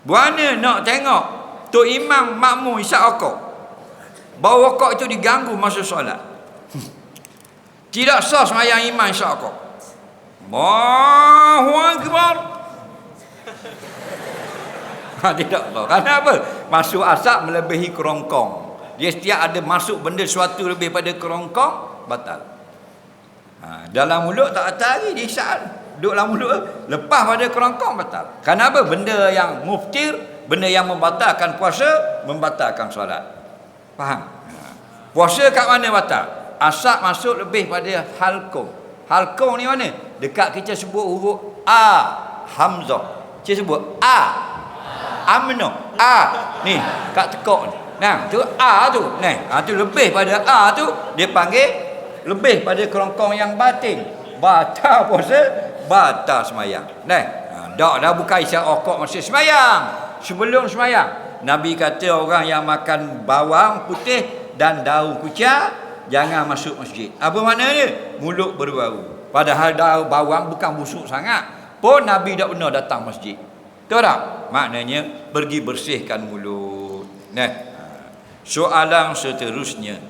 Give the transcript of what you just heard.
Buana nak tengok Tok Imam makmum isyak okok. Bawa okok itu diganggu masa solat. Tidak sah semayang imam isyak okok. Allahu Akbar. Ha, tidak sah. Kenapa? Masuk asap melebihi kerongkong. Dia setiap ada masuk benda sesuatu lebih pada kerongkong, batal. Ha, dalam mulut tak atas lagi, dia isyak. Duduk dalam mulut, lepas pada kerongkong, batal. Kenapa? Benda yang muftir, benda yang membatalkan puasa, membatalkan solat. Faham? Ha. Puasa kat mana batal? Asap masuk lebih pada halkung. Halkung ni mana? Dekat kita sebut huruf A. Hamzah. Kita sebut A. Amno. A. Ni, kat tekok ni. Nah, tu A tu. Nah, ha, tu lebih pada A tu, dia panggil lebih pada kerongkong yang batin. Batal puasa, batal semayang. Nah, ha, dak dah bukan isyak okok masih semayang. Sebelum semayang, Nabi kata orang yang makan bawang putih dan daun kucing jangan masuk masjid. Apa maknanya? Mulut berbau. Padahal daun bawang bukan busuk sangat. Pun Nabi tak pernah datang masjid. Tahu tak? Maknanya pergi bersihkan mulut. Nah. Soalan seterusnya.